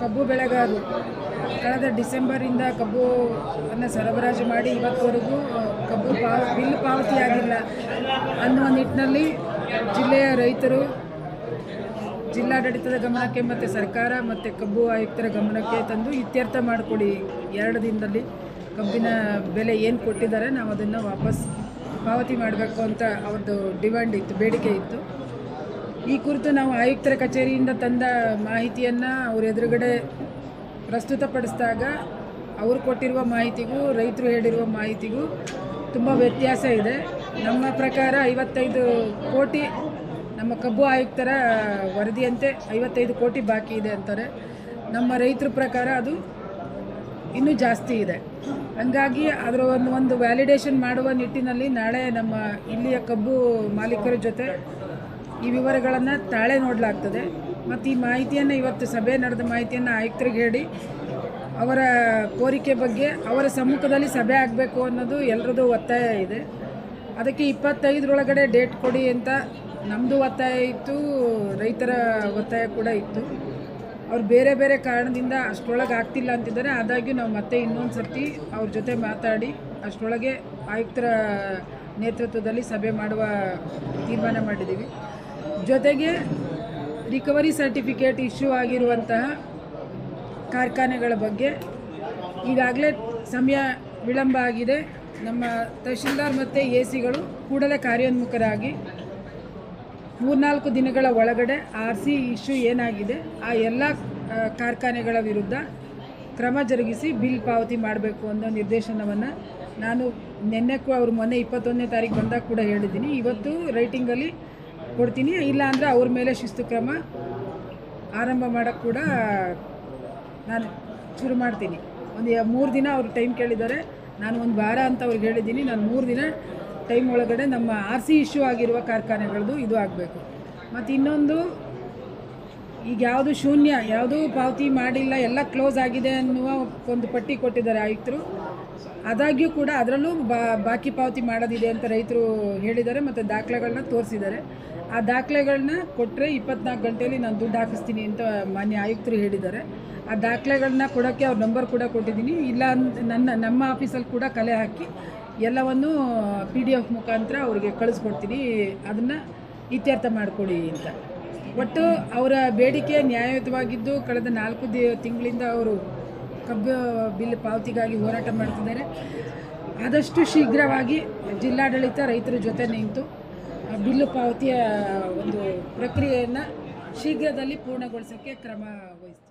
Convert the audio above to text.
ಕಬ್ಬು ಬೆಳೆಗಾರರು ಕಳೆದ ಡಿಸೆಂಬರಿಂದ ಕಬ್ಬು ಅನ್ನು ಸರಬರಾಜು ಮಾಡಿ ಇವತ್ತುವರೆಗೂ ಕಬ್ಬು ಪಾವ ಬಿಲ್ ಪಾವತಿಯಾಗಿಲ್ಲ. ಅನ್ನುವ ನಿಟ್ಟಿನಲ್ಲಿ ಜಿಲ್ಲೆಯ ರೈತರು ಜಿಲ್ಲಾಡಳಿತದ ಗಮನಕ್ಕೆ ಮತ್ತು ಸರ್ಕಾರ ಮತ್ತು ಕಬ್ಬು ಆಯುಕ್ತರ ಗಮನಕ್ಕೆ ತಂದು ಇತ್ಯರ್ಥ ಮಾಡಿಕೊಡಿ. ಎರಡು ದಿನದಲ್ಲಿ ಕಬ್ಬಿನ ಬೆಲೆ ಏನು ಕೊಟ್ಟಿದ್ದಾರೆ ನಾವು ಅದನ್ನು ವಾಪಸ್ ಪಾವತಿ ಮಾಡಬೇಕು ಅಂತ ಅವ್ರದ್ದು ಡಿಮ್ಯಾಂಡ್ ಇತ್ತು, ಬೇಡಿಕೆ ಇತ್ತು. ಈ ಕುರಿತು ನಾವು ಆಯುಕ್ತರ ಕಚೇರಿಯಿಂದ ತಂದ ಮಾಹಿತಿಯನ್ನು ಅವ್ರ ಎದುರುಗಡೆ ಪ್ರಸ್ತುತಪಡಿಸಿದಾಗ ಅವರು ಕೊಟ್ಟಿರುವ ಮಾಹಿತಿಗೂ, ರೈತರು ಹೇಳಿರುವ ಮಾಹಿತಿಗೂ ತುಂಬ ವ್ಯತ್ಯಾಸ ಇದೆ. ನಮ್ಮ ಪ್ರಕಾರ ಐವತ್ತೈದು ಕೋಟಿ ನಮ್ಮ ಕಬ್ಬು ಆಯುಕ್ತರ ವರದಿಯಂತೆ ಐವತ್ತೈದು ಕೋಟಿ ಬಾಕಿ ಇದೆ ಅಂತಾರೆ. ನಮ್ಮ ರೈತರ ಪ್ರಕಾರ ಅದು ಇನ್ನೂ ಜಾಸ್ತಿ ಇದೆ. ಹಂಗಾಗಿ ಅದರ ಒಂದು ಒಂದು ವ್ಯಾಲಿಡೇಷನ್ ಮಾಡುವ ನಿಟ್ಟಿನಲ್ಲಿ ನಾಳೆ ನಮ್ಮ ಇಲ್ಲಿಯ ಕಬ್ಬು ಮಾಲೀಕರ ಜೊತೆ ಈ ವಿವರಗಳನ್ನು ತಾಳೆ ನೋಡಲಾಗ್ತದೆ. ಮತ್ತು ಈ ಮಾಹಿತಿಯನ್ನು ಇವತ್ತು ಸಭೆ ನಡೆದ ಮಾಹಿತಿಯನ್ನು ಆಯುಕ್ತರಿಗೆ ಹೇಳಿ, ಅವರ ಕೋರಿಕೆ ಬಗ್ಗೆ ಅವರ ಸಮ್ಮುಖದಲ್ಲಿ ಸಭೆ ಆಗಬೇಕು ಅನ್ನೋದು ಎಲ್ಲರದ್ದು ಒತ್ತಾಯ ಇದೆ. ಅದಕ್ಕೆ ಇಪ್ಪತ್ತೈದರೊಳಗಡೆ ಡೇಟ್ ಕೊಡಿ ಅಂತ ನಮ್ಮದು ಒತ್ತಾಯ ಇತ್ತು, ರೈತರ ಒತ್ತಾಯ ಕೂಡ ಇತ್ತು. ಅವ್ರು ಬೇರೆ ಬೇರೆ ಕಾರಣದಿಂದ ಅಷ್ಟರೊಳಗೆ ಆಗ್ತಿಲ್ಲ ಅಂತಿದ್ದಾರೆ. ಆದಾಗ್ಯೂ ನಾವು ಮತ್ತೆ ಇನ್ನೊಂದು ಸರ್ತಿ ಅವ್ರ ಜೊತೆ ಮಾತಾಡಿ ಅಷ್ಟರೊಳಗೆ ಆಯುಕ್ತರ ನೇತೃತ್ವದಲ್ಲಿ ಸಭೆ ಮಾಡುವ ತೀರ್ಮಾನ ಮಾಡಿದ್ದೀವಿ ಜೊತೆಗೆ ರಿಕವರಿ ಸರ್ಟಿಫಿಕೇಟ್ ಇಶ್ಯೂ ಆಗಿರುವಂತಹ ಕಾರ್ಖಾನೆಗಳ ಬಗ್ಗೆ ಈಗಾಗಲೇ ಸಮಯ ವಿಳಂಬ ಆಗಿದೆ. ನಮ್ಮ ತಹಶೀಲ್ದಾರ್ ಮತ್ತು ಎ ಸಿಗಳು ಕೂಡಲೇ ಕಾರ್ಯೋನ್ಮುಖರಾಗಿ ಮೂರ್ನಾಲ್ಕು ದಿನಗಳ ಒಳಗಡೆ ಆರ್ ಸಿ ಇಶ್ಯೂ ಏನಾಗಿದೆ, ಆ ಎಲ್ಲ ಕಾರ್ಖಾನೆಗಳ ವಿರುದ್ಧ ಕ್ರಮ ಜರುಗಿಸಿ ಬಿಲ್ ಪಾವತಿ ಮಾಡಬೇಕು ಅನ್ನೋ ನಿರ್ದೇಶನವನ್ನು ನಾನು ನಿನ್ನೆಕ್ಕೂ ಅವರು ಮೊನ್ನೆ ಇಪ್ಪತ್ತೊಂದನೇ ತಾರೀಕು ಬಂದಾಗ ಕೂಡ ಹೇಳಿದ್ದೀನಿ. ಇವತ್ತು ರೈಟಿಂಗಲ್ಲಿ ಕೊಡ್ತೀನಿ. ಇಲ್ಲ ಅಂದರೆ ಅವ್ರ ಮೇಲೆ ಶಿಸ್ತು ಕ್ರಮ ಆರಂಭ ಮಾಡೋಕ್ಕೆ ಕೂಡ ನಾನು ಶುರು ಮಾಡ್ತೀನಿ. ಒಂದು ಮೂರು ದಿನ ಅವರು ಟೈಮ್ ಕೇಳಿದ್ದಾರೆ. ನಾನು ಒಂದು ವಾರ ಅಂತ ಅವ್ರಿಗೆ ಹೇಳಿದ್ದೀನಿ. ನಾನು ಮೂರು ದಿನ ಟೈಮ್ ಒಳಗಡೆ ನಮ್ಮ ಆರ್ ಸಿ ಇಶ್ಯೂ ಆಗಿರುವ ಕಾರ್ಖಾನೆಗಳದ್ದು ಇದು ಆಗಬೇಕು. ಮತ್ತು ಇನ್ನೊಂದು, ಈಗ ಯಾವುದು ಶೂನ್ಯ, ಯಾವುದೂ ಪಾವತಿ ಮಾಡಿಲ್ಲ, ಎಲ್ಲ ಕ್ಲೋಸ್ ಆಗಿದೆ ಅನ್ನುವ ಒಂದು ಪಟ್ಟಿ ಕೊಟ್ಟಿದ್ದಾರೆ ಆಯುಕ್ತರು. ಆದಾಗ್ಯೂ ಕೂಡ ಅದರಲ್ಲೂ ಬಾಕಿ ಪಾವತಿ ಮಾಡೋದಿದೆ ಅಂತ ರೈತರು ಹೇಳಿದ್ದಾರೆ ಮತ್ತು ದಾಖಲೆಗಳನ್ನ ತೋರಿಸಿದ್ದಾರೆ. ಆ ದಾಖಲೆಗಳನ್ನ ಕೊಟ್ಟರೆ ಇಪ್ಪತ್ನಾಲ್ಕು ಗಂಟೆಯಲ್ಲಿ ನಾನು ದುಡ್ಡು ಹಾಕಿಸ್ತೀನಿ ಅಂತ ಮಾನ್ಯ ಆಯುಕ್ತರು ಹೇಳಿದ್ದಾರೆ. ಆ ದಾಖಲೆಗಳನ್ನ ಕೊಡೋಕ್ಕೆ ಅವ್ರ ನಂಬರ್ ಕೂಡ ಕೊಟ್ಟಿದ್ದೀನಿ. ಇಲ್ಲ ನನ್ನ, ನಮ್ಮ ಆಫೀಸಲ್ಲಿ ಕೂಡ ಕಲೆ ಹಾಕಿ ಎಲ್ಲವನ್ನು ಪಿ ಡಿ ಎಫ್ ಮುಖಾಂತರ ಅವ್ರಿಗೆ ಕಳಿಸ್ಕೊಡ್ತೀನಿ. ಅದನ್ನು ಇತ್ಯರ್ಥ ಮಾಡಿಕೊಡಿ ಅಂತ. ಒಟ್ಟು ಅವರ ಬೇಡಿಕೆ ನ್ಯಾಯಯುತವಾಗಿದ್ದು ಕಳೆದ ನಾಲ್ಕು ದಿ, ತಿಂಗಳಿಂದ ಅವರು ಕಬ್ಬು ಬಿಲ್ ಪಾವತಿಗಾಗಿ ಹೋರಾಟ ಮಾಡ್ತಿದ್ದಾರೆ. ಆದಷ್ಟು ಶೀಘ್ರವಾಗಿ ಜಿಲ್ಲಾಡಳಿತ ರೈತರ ಜೊತೆ ನಿಂತು ಬಿಲ್ಲು ಪಾವತಿಯ ಒಂದು ಪ್ರಕ್ರಿಯೆಯನ್ನು ಶೀಘ್ರದಲ್ಲಿ ಪೂರ್ಣಗೊಳಿಸೋಕ್ಕೆ ಕ್ರಮ ವಹಿಸ್ತೀವಿ